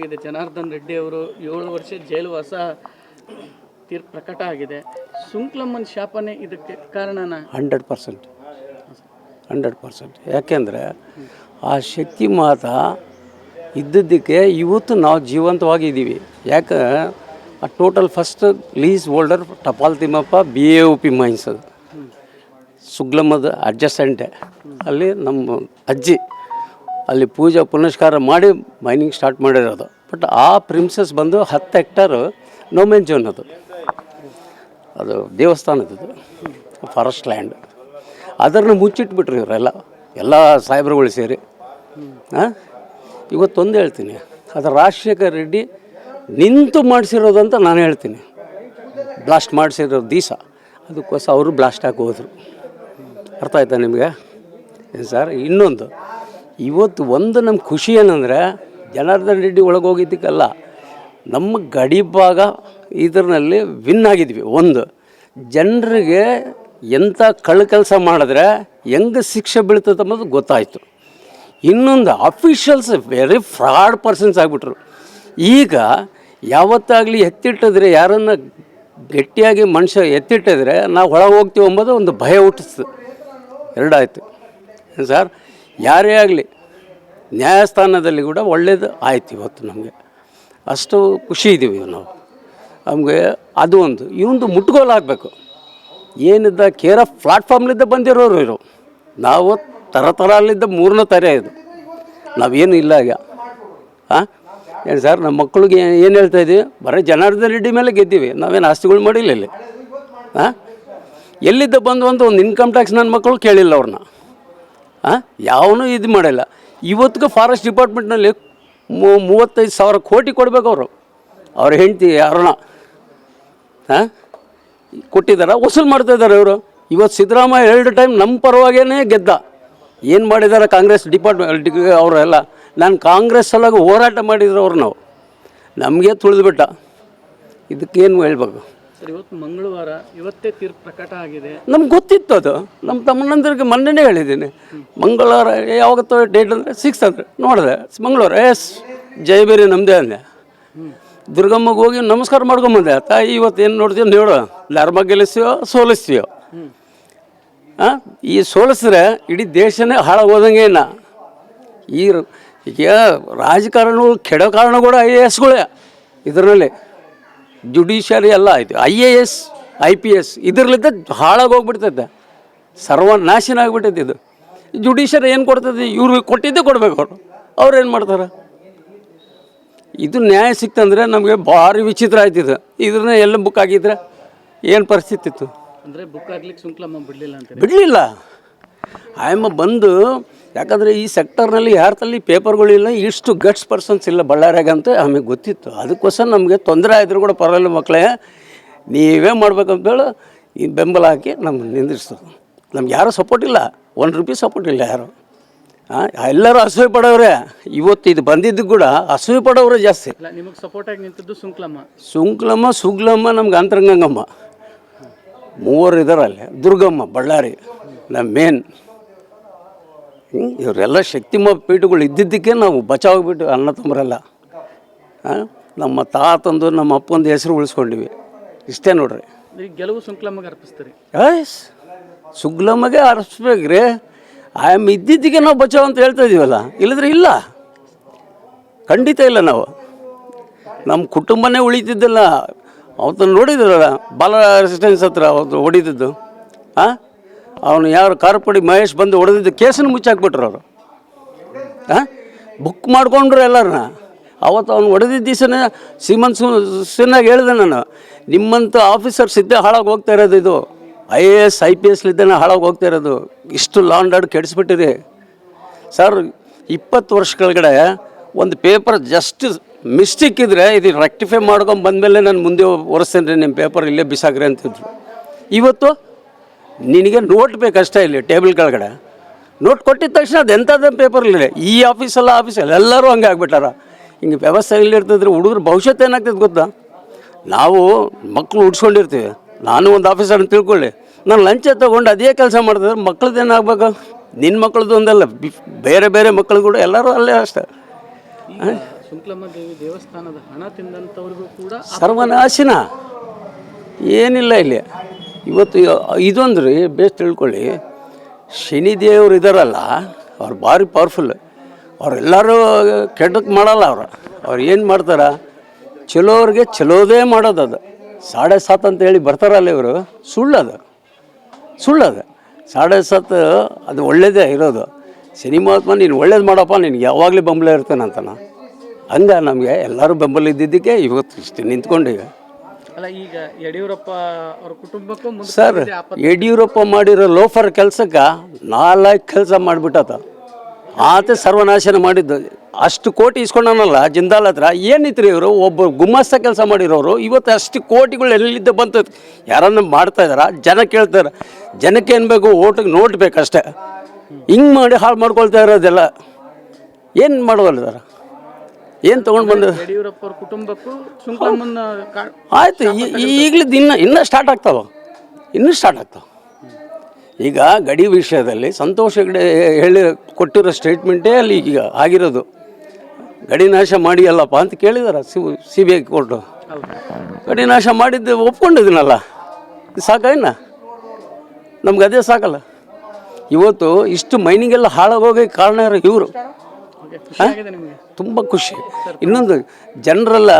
ಆಗಿದೆ. ಜನಾರ್ದನ್ ರೆಡ್ಡಿ ಅವರು ಏಳು ವರ್ಷ ಜೈಲುವಾಸ ತೀರ್ಪು ಪ್ರಕಟ ಆಗಿದೆ. ಸುಂಕ್ಲಮ್ಮನ್ ಶಾಪನೆ ಇದಕ್ಕೆ ಕಾರಣನ? Hundred percent. Hundred percent. ಯಾಕೆಂದರೆ ಆ ಶಕ್ತಿ ಮಾತ ಇದ್ದದ್ದಕ್ಕೆ ಇವತ್ತು ನಾವು ಜೀವಂತವಾಗಿದ್ದೀವಿ. ಯಾಕೆ? ಆ total first lease holder Tapal Thimmappa, B A O P mines ಸುಗ್ಲಮ್ಮದ ಅಡ್ಜಸ್ಟೆಂಟೆ ಅಲ್ಲಿ ನಮ್ಮ ಅಜ್ಜಿ ಅಲ್ಲಿ ಪೂಜೆ ಪುನಸ್ಕಾರ ಮಾಡಿ ಮೈನಿಂಗ್ ಸ್ಟಾರ್ಟ್ ಮಾಡಿರೋದು. ಬಟ್ ಆ ಪ್ರಿನ್ಸಸ್ ಬಂದು ಹತ್ತು ಹೆಕ್ಟರ್ ನೋಮೆನ್ ಜೋನ್ ಅದು. ಅದು ದೇವಸ್ಥಾನದ್ದು ಫಾರೆಸ್ಟ್ ಲ್ಯಾಂಡ್ ಅದನ್ನು ಮುಚ್ಚಿಟ್ಬಿಟ್ರು ಇವರೆಲ್ಲ. ಎಲ್ಲ ಸಾಹೇಬ್ರುಗಳು ಸೇರಿ. ಹಾಂ ಇವತ್ತೊಂದು ಹೇಳ್ತೀನಿ. ಅದು ರಾಜಶೇಖರ್ ರೆಡ್ಡಿ ನಿಂತು ಮಾಡಿಸಿರೋದಂತ ನಾನು ಹೇಳ್ತೀನಿ. ಬ್ಲಾಸ್ಟ್ ಮಾಡಿಸಿರೋ ದಿವಸ. ಅದಕ್ಕೋಸ್ಕರ ಅವರು ಬ್ಲಾಸ್ಟ್ ಹಾಕಿ ಹೋದರು. ಅರ್ಥ ಆಯ್ತಾ ನಿಮಗೆ? ಸರ್? ಇನ್ನೊಂದು. ಇವತ್ತು ಒಂದು ನಮ್ಮ ಖುಷಿ ಏನಂದರೆ ಜನಾರ್ದನ್ ರೆಡ್ಡಿ ಒಳಗೆ ಹೋಗಿದ್ದಕ್ಕಲ್ಲ ನಮ್ಮ ಗಡಿ ಭಾಗ ಇದರಲ್ಲಿ ವಿನ್ ಆಗಿದ್ವಿ. ಒಂದು, ಜನರಿಗೆ ಎಂಥ ಕಳ್ಳ ಕೆಲಸ ಮಾಡಿದ್ರೆ ಹೆಂಗೆ ಶಿಕ್ಷೆ ಬೀಳ್ತದೆ ಅನ್ನೋದು ಗೊತ್ತಾಯಿತು. ಇನ್ನೊಂದು ಅಫಿಷಿಯಲ್ಸ್ ವೆರಿ ಫ್ರಾಡ್ ಪರ್ಸನ್ಸ್ ಆಗಿಬಿಟ್ರು. ಈಗ ಯಾವತ್ತಾಗಲಿ ಎತ್ತಿಟ್ಟಿದ್ರೆ ಯಾರನ್ನು ಗಟ್ಟಿಯಾಗಿ ಮನುಷ್ಯ ಎತ್ತಿಟ್ಟಿದ್ರೆ ನಾವು ಒಳಗೆ ಹೋಗ್ತೀವಿ ಅಂಬೋದು ಒಂದು ಭಯ ಹುಟ್ಟಿಸ್ತು. ಎರಡಾಯಿತು. ಸರ್? ಯಾರೇ ಆಗಲಿ ನ್ಯಾಯಸ್ಥಾನದಲ್ಲಿ ಕೂಡ ಒಳ್ಳೇದು ಆಯ್ತು ಇವತ್ತು ನಮಗೆ. ಅಷ್ಟು ಖುಷಿ ಇದ್ದೀವಿ ನಾವು. ನಮಗೆ ಅದು ಒಂದು. ಇವೊಂದು ಮುಟ್ಗೋಲು ಆಗಬೇಕು ಏನಿದ್ದ ಕೇರ ಪ್ಲಾಟ್ಫಾರ್ಮ್ಲಿಂದ ಪ್ಲಾಟ್ಫಾರ್ಮ್ಲಿದ್ದ ಬಂದಿರೋರು ಇವರು. ನಾವು ಥರ ಥರ ಅಲ್ಲಿದ್ದ ಮೂರನೇ ತರ ಇದು. ನಾವೇನು ಇಲ್ಲ ಈಗ ಹಾಂ ಏನು ಸರ್, ನಮ್ಮ ಮಕ್ಕಳಿಗೆ ಏನು ಹೇಳ್ತಾ ಇದ್ದೀವಿ ಬರೀ ಜನಾರ್ದನ್ ರೆಡ್ಡಿ ಮೇಲೆ ಗೆದ್ದೀವಿ. ನಾವೇನು ಆಸ್ತಿಗಳು ಮಾಡಿಲ್ಲ ಇಲ್ಲಿ. ಹಾಂ ಎಲ್ಲಿದ್ದ ಬಂದು ಒಂದು ಒಂದು ಇನ್ಕಮ್ ಟ್ಯಾಕ್ಸ್ ನನ್ನ ಮಕ್ಕಳು ಕೇಳಿಲ್ಲ ಅವ್ರನ್ನ. ಹಾಂ ಯಾವನೂ ಇದು ಮಾಡಿಲ್ಲ. ಇವತ್ತಿಗೆ ಫಾರೆಸ್ಟ್ ಡಿಪಾರ್ಟ್ಮೆಂಟ್ನಲ್ಲಿ ಮೂವತ್ತೈದು ಸಾವಿರ ಕೋಟಿ ಕೊಡಬೇಕು ಅವರು. ಅವ್ರ ಹೆಂಡ್ತಿ ಅರುಣ, ಹಾಂ? ಕೊಟ್ಟಿದ್ದಾರೆ? ವಸೂಲು ಮಾಡ್ತಾ ಇದ್ದಾರೆ ಇವರು. ಇವತ್ತು ಸಿದ್ದರಾಮಯ್ಯ ಎರಡು ಟೈಮ್ ನಮ್ಮ ಪರವಾಗೇ ಗೆದ್ದ. ಏನು ಮಾಡಿದ್ದಾರೆ ಕಾಂಗ್ರೆಸ್ ಡಿಪಾರ್ಟ್ಮೆಂಟ್ ಅವರೆಲ್ಲ? ನಾನು ಕಾಂಗ್ರೆಸ್ ಸಲುವಾಗಿ ಹೋರಾಟ ಮಾಡಿದ್ರು ಅವ್ರು ನಾವು. ನಮಗೆ ತುಳಿದ್ಬಿಟ್ಟ. ಇದಕ್ಕೇನು ಹೇಳ್ಬೇಕು? ಸರ್, ಇವತ್ತು ಮಂಗಳವಾರ, ಇವತ್ತೇ ತೀರ್ಪು ಪ್ರಕಟ ಆಗಿದೆ. ನಮ್ಗೆ ಗೊತ್ತಿತ್ತು ಅದು. ನಮ್ಮ ತಮ್ಮನಂದ್ರಿಗೆ ಮೊನ್ನೆನೇ ಹೇಳಿದ್ದೀನಿ. ಮಂಗಳವಾರ ಯಾವತ್ತೋ ಡೇಟ್ ಅಂದರೆ ಸಿಕ್ಸ್ ಅಂದರೆ. ನೋಡಿದೆ. ಮಂಗಳವಾರ. ಎಸ್ ಜಯಬೇರಿ ನಮ್ಮದೇ ಅಂದೆ. ದುರ್ಗಮ್ಮಗೆ ಹೋಗಿ ನಮಸ್ಕಾರ ಮಾಡ್ಕೊಂಬಂದೆ. ತಾಯಿ, ಇವತ್ತು ಏನು ನೋಡ್ತೀವಿ ನೋಡು ಧರ್ಮ ಗೆಲ್ಲಿಸ್ತೀವೋ ಸೋಲಿಸ್ತೀವೋ ಹಾಂ ಈ ಸೋಲಿಸಿದ್ರೆ ಇಡೀ ದೇಶನೇ ಇನ್ನ. ಈ ಈಗ ರಾಜಕಾರಣಗಳು ಕೆಡೋ ಕೂಡ ಐ ಎ ಎಸ್ಗಳೇ ಇದರಲ್ಲಿ. ಜುಡಿಷಿಯರಿ ಎಲ್ಲ ಆಯಿತು. I A S I P S ಇದರಲ್ಲಿದ್ದ ಹಾಳಾಗೋಗ್ಬಿಡ್ತೈತೆ ಸರ್ವನಾಶನ ಆಗಿಬಿಟ್ಟೈತೆ ಇದು. ಜುಡಿಷಿಯರಿ ಏನು ಕೊಡ್ತದೆ ಇವ್ರಿಗೆ ಕೊಟ್ಟಿದ್ದೇ ಕೊಡಬೇಕು ಅವರು. ಅವ್ರು ಏನು ಮಾಡ್ತಾರೆ? ಇದು ನ್ಯಾಯ ಸಿಕ್ತಂದ್ರೆ ನಮಗೆ ಭಾರಿ ವಿಚಿತ್ರ ಆಯ್ತಿದ್ದು ಇದನ್ನ ಎಲ್ಲ ಬುಕ್ ಆಗಿದ್ರೆ ಏನು ಪರಿಸ್ಥಿತಿ ಇತ್ತು? ಅಂದರೆ ಬುಕ್ ಆಗ್ಲಿಕ್ಕೆ ಸುಂಕ್ಲಮ್ಮ ಬಿಡಲಿಲ್ಲ ಅಂತ ಬಿಡಲಿಲ್ಲ. ಆಯಮ್ಮ ಬಂದು ಯಾಕಂದರೆ ಈ ಸೆಕ್ಟರ್ನಲ್ಲಿ ಯಾರ ತಲ್ಲಿ ಪೇಪರ್ಗಳಿಲ್ಲ ಇಷ್ಟು ಗಟ್ಸ್ ಪರ್ಸನ್ಸ್ ಇಲ್ಲ ಬಳ್ಳಾರ್ಯಾಗ ಅಂತ ಆಮೇಲೆ ಗೊತ್ತಿತ್ತು. ಅದಕ್ಕೋಸ್ಕರ ನಮಗೆ ತೊಂದರೆ ಆದರೂ ಕೂಡ ಪರವಾಗಿಲ್ಲ ಮಕ್ಕಳೇ ನೀವೇ ಮಾಡ್ಬೇಕಂತೇಳಿ ಈ ಬೆಂಬಲ ಹಾಕಿ ನಮ್ಮ ನಿಂದಿರ್ತದೆ ನಮ್ಗೆ ಯಾರೂ ಸಪೋರ್ಟ್ ಇಲ್ಲ. ಒನ್ ರುಪಿ ಸಪೋರ್ಟ್ ಇಲ್ಲ ಯಾರು. ಹಾಂ ಎಲ್ಲರೂ ಅಸೂಯೆ ಪಡೋರೆ ಇವತ್ತು ಇದು ಬಂದಿದ್ದು ಕೂಡ ಅಸೂಯೆ ಪಡೋರೆ ಜಾಸ್ತಿ. ನಿಮಗೆ ಸಪೋರ್ಟ್ ಆಗಿ ನಿಂತದ್ದು ಸುಂಕ್ಲಮ್ಮ. ಸುಂಕ್ಲಮ್ಮ ಸುಗ್ಲಮ್ಮ ನಮ್ಗೆ ಅಂತರಂಗಂಗಮ್ಮ. ಮೂವರು ಇದ್ದಾರೆ ಅಲ್ಲಿ ದುರ್ಗಮ್ಮ ಬಳ್ಳಾರಿ. ನಮ್ಮ ಮೇನ್ ಇವರೆಲ್ಲ ಶಕ್ತಿಮ ಪೀಠಗಳು ಇದ್ದಿದ್ದಕ್ಕೆ ನಾವು ಬಚಾವಾಗ್ಬಿಟ್ಟು ಅಣ್ಣ ತಮ್ಮರೆಲ್ಲ. ಹಾಂ ನಮ್ಮ ತಾತಂದು ನಮ್ಮ ಅಪ್ಪಂದು ಹೆಸರು ಉಳಿಸ್ಕೊಂಡಿವಿ. ಇಷ್ಟೇ ನೋಡ್ರಿ. ಗೆಲುವು ಸುಂಕ್ಲಮ್ಮಗೆ ಅರ್ಪಿಸ್ತೀರಿ? ಎಸ್ ಸುಗ್ಲಮ್ಮಗೆ ಅರ್ಸ್ಬೇಕ್ರಿ ಆಮ್ ಇದ್ದಿದ್ದಕ್ಕೆ ನಾವು ಬಚಾವ್ ಅಂತ ಹೇಳ್ತಾ ಇದೀವಲ್ಲ. ಇಲ್ಲದ್ರೆ ಇಲ್ಲ. ಖಂಡಿತ ಇಲ್ಲ ನಾವು. ನಮ್ಮ ಕುಟುಂಬನೇ ಉಳಿತಿದ್ದಿಲ್ಲ. ಅವತ್ತು ನೋಡಿದ್ರಲ್ಲ ಬಾಲ ರೆಸಿಸ್ಟೆನ್ಸ್ ಹತ್ರ ಅವತ್ತು ಹೊಡಿತಿದ್ದು. ಹಾಂ ಅವನು ಯಾರು ಕಾರ್ಪಡಿ ಮಹೇಶ್ ಬಂದು ಹೊಡೆದಿದ್ದು ಕೇಸನ್ನು ಮುಚ್ಚಾಕ್ಬಿಟ್ರು ಅವರು. ಹಾಂ ಬುಕ್ ಮಾಡ್ಕೊಂಡ್ರು ಎಲ್ಲರನ್ನ. ಅವತ್ತು ಅವ್ನು ಹೊಡೆದಿದ್ದ ದಿವಸನೇ ಸೀಮನ್ ಸು ಸಿನ್ನಾಗಿ ಹೇಳಿದೆ ನಾನು. ನಿಮ್ಮಂಥ ಆಫೀಸರ್ಸ್ ಇದ್ದೇ ಹಾಳಾಗಿ ಹೋಗ್ತಾ ಇರೋದು ಇದು. I A S I P ಎಸ್ಲಿದ್ದೇನೆ ಹಾಳಾಗಿ ಹೋಗ್ತಾ ಇರೋದು. ಇಷ್ಟು ಲಾಂಡ್ ಆರ್ಡ್ ಕೆಡಿಸ್ಬಿಟ್ಟಿರಿ. ಸರ್ ಇಪ್ಪತ್ತು ವರ್ಷ ಕೆಳಗಡೆ ಒಂದು ಪೇಪರ್ ಜಸ್ಟ್ ಮಿಸ್ಟೇಕ್ ಇದ್ದರೆ ಇದು ರೆಕ್ಟಿಫೈ ಮಾಡ್ಕೊಂಡು ಬಂದಮೇಲೆ ನಾನು ಮುಂದೆ ಒರೆಸ್ತೇನೆ ರೀ ನಿಮ್ಮ ಪೇಪರ್ ಇಲ್ಲೇ ಬಿಸಾಕ್ರಿ ಅಂತಿದ್ರು. ಇವತ್ತು ನಿನಗೆ ನೋಟ್ ಬೇಕಷ್ಟೇ ಇಲ್ಲಿ ಟೇಬಲ್ ಕೆಳಗಡೆ. ನೋಟ್ ಕೊಟ್ಟಿದ ತಕ್ಷಣ ಅದು ಎಂಥದ್ದು ಪೇಪರ್ ಇಲ್ಲ ಈ ಆಫೀಸಲ್ಲ ಆಫೀಸಲ್ಲ ಎಲ್ಲರೂ ಹಂಗೆ ಆಗ್ಬಿಟ್ಟಾರ. ಹಿಂಗೆ ವ್ಯವಸ್ಥೆ ಇಲ್ಲಿರ್ತದ್ರೆ ಹುಡುಗರು ಭವಿಷ್ಯತ್ ಏನಾಗ್ತದೆ ಗೊತ್ತಾ? ನಾವು ಮಕ್ಕಳು ಉಡ್ಸ್ಕೊಂಡಿರ್ತೀವಿ. ನಾನು ಒಂದು ಆಫೀಸರ್ ಅಂತ ತಿಳ್ಕೊಳ್ಳಿ. ನಾನು ಲಂಚ ತೊಗೊಂಡು ಅದೇ ಕೆಲಸ ಮಾಡ್ತಿದ್ರೆ ಮಕ್ಳದ್ದು ಏನಾಗಬೇಕು? ನಿನ್ನ ಮಕ್ಕಳದ್ದು ಒಂದಲ್ಲ ಬಿ- ಬೇರೆ ಬೇರೆ ಮಕ್ಕಳು ಕೂಡ ಎಲ್ಲರೂ ಅಲ್ಲೇ ಅಷ್ಟೇ. ಈಗ ಶುಂಕ್ಲಮ್ಮ ದೇವಿ ದೇವಸ್ಥಾನದ ಹಣ ತಿಂದಂಥವ್ರಿಗೂ ಕೂಡ ಸರ್ವನಾಶಿನ. ಏನಿಲ್ಲ ಇಲ್ಲಿ. ಇವತ್ತು ಇದೊಂದು ರೀ, ಬೇಸ್ ತಿಳ್ಕೊಳ್ಳಿ. ಶನಿದೇವ್ರು ಇದಾರಲ್ಲ, ಅವ್ರು ಭಾರಿ ಪವರ್ಫುಲ್ ಅವರೆಲ್ಲರೂ ಕೆಟ್ಟಕ್ಕೆ ಮಾಡಲ್ಲ ಅವ್ರು. ಅವ್ರು ಏನು ಮಾಡ್ತಾರೆ? ಚಲೋರಿಗೆ ಚಲೋದೇ ಮಾಡೋದು ಅದು. ಸಾಡೆ ಸಾತ್ ಅಂತ ಹೇಳಿ ಬರ್ತಾರಲ್ಲ ಇವರು, ಸುಳ್ಳದು. ಸುಳ್ಳದು. ಸಾಡೆ ಸಾತ್ ಅದು ಒಳ್ಳೇದೇ ಇರೋದು. ಶನಿ ಮಹಾತ್ಮ, ನೀನು ಒಳ್ಳೇದು ಮಾಡಪ್ಪ, ನಿನಗೆ ಯಾವಾಗಲೂ ಬೆಂಬಲ ಇರ್ತೇನೆ ಅಂತಾನ. ಹಂಗ ನಮಗೆ ಎಲ್ಲರೂ ಬೆಂಬಲ ಇದ್ದಿದ್ದಕ್ಕೆ ಇವತ್ತು ಇಷ್ಟು ನಿಂತ್ಕೊಂಡಿವೆ ಅಲ್ಲ ಈಗ ಯಡಿಯೂರಪ್ಪ ಅವ್ರ ಕುಟುಂಬಕ್ಕೂ ಮುಂದೆ ಸರ್ ಯಡಿಯೂರಪ್ಪ ಮಾಡಿರೋ ಲೋಫರ್ ಕೆಲಸಕ್ಕೆ ನಾಲ್ಕು ಕೆಲಸ ಮಾಡಿಬಿಟ್ಟತ. ಆತ ಸರ್ವನಾಶನ ಮಾಡಿದ್ದು. ಅಷ್ಟು ಕೋಟಿ ಇಸ್ಕೊಂಡನಲ್ಲ ಜಿಂದಾಲ್ ಹತ್ರ. ಏನಿತ್ರಿ ಇವರು? ಒಬ್ಬ ಗುಮ್ಮಸ್ತ ಕೆಲಸ ಮಾಡಿರೋರು. ಇವತ್ತು ಅಷ್ಟು ಕೋಟಿಗಳು ಎಲ್ಲಿದ್ದ ಬಂತು ಯಾರನ್ನ ಮಾಡ್ತಾ ಇದಾರ ಜನ ಕೇಳ್ತಾರೆ ಜನಕ್ಕೆ ಏನು ಬೇಕು? ಓಟಿಗೆ ನೋಡ್ಬೇಕಷ್ಟೇ. ಹಿಂಗೆ ಮಾಡಿ ಹಾಳು ಮಾಡ್ಕೊಳ್ತಾ ಇರೋದೆಲ್ಲ. ಏನು ಮಾಡೋಲ್ಲ ಏನು ತೊಗೊಂಡು ಬಂದು? ಯಡಿಯೂರಪ್ಪ ಅವ್ರ ಕುಟುಂಬಕ್ಕೂ ಆಯ್ತು ಈಗಲಿದ್ದು ಇನ್ನು ಇನ್ನೂ ಸ್ಟಾರ್ಟ್ ಆಗ್ತಾವ? ಇನ್ನೂ ಸ್ಟಾರ್ಟ್ ಆಗ್ತಾವ. ಈಗ ಗಡಿ ವಿಷಯದಲ್ಲಿ ಸಂತೋಷ ಹೆಗ್ಡೆ ಹೇಳಿ ಕೊಟ್ಟಿರೋ ಸ್ಟೇಟ್ಮೆಂಟೇ ಅಲ್ಲಿ ಈಗ ಆಗಿರೋದು. ಗಡಿ ನಾಶ ಮಾಡಿ ಅಲ್ಲಪ್ಪ ಅಂತ ಕೇಳಿದಾರ C C B I court ಗಡಿ ನಾಶ ಮಾಡಿದ್ದು ಒಪ್ಕೊಂಡಿದ್ದೀನಲ್ಲ ಇದು ಸಾಕಾ ಇನ್ನ? ನಮ್ಗೆ ಅದೇ ಸಾಕಲ್ಲ. ಇವತ್ತು ಇಷ್ಟು ಮೈನಿಂಗೆಲ್ಲ ಹಾಳಾಗೋಗಿ ಕಾರಣ ಇವರು? ತುಂಬ ಖುಷಿ. ಇನ್ನೊಂದು ಜನರೆಲ್ಲ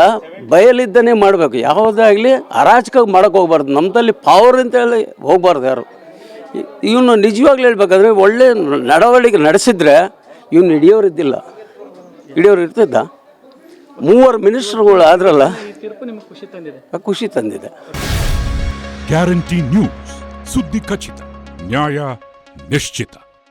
ಬಯಲಿದ್ದನೇ ಮಾಡಬೇಕು. ಯಾವುದಾಗಲಿ ಅರಾಜಕ ಮಾಡೋಕೆ ಹೋಗ್ಬಾರ್ದು. ನಮ್ಮದಲ್ಲಿ ಪವರ್ ಅಂತ ಹೇಳಿ ಹೋಗ್ಬಾರ್ದು ಯಾರು. ಇವನು ನಿಜವಾಗ್ಲೂ ಹೇಳ್ಬೇಕಾದ್ರೆ ಒಳ್ಳೆ ನಡವಳಿಕೆ ನಡೆಸಿದ್ರೆ ಇವನು ಹಿಡಿಯೋರು ಇದ್ದಿಲ್ಲ ಹಿಡಿಯೋರು ಇರ್ತಿದ್ದ ಮೂವರು ಮಿನಿಸ್ಟರ್ಗಳು ಆದ್ರಲ್ಲ ಈ ನಿಮಗೆ ಖುಷಿ ತಂದಿದೆ. ಖುಷಿ ತಂದಿದೆ. ಗ್ಯಾರಂಟಿ ನ್ಯೂಸ್ ಸುದ್ದಿ ಖಚಿತ ನ್ಯಾಯ ನಿಶ್ಚಿತ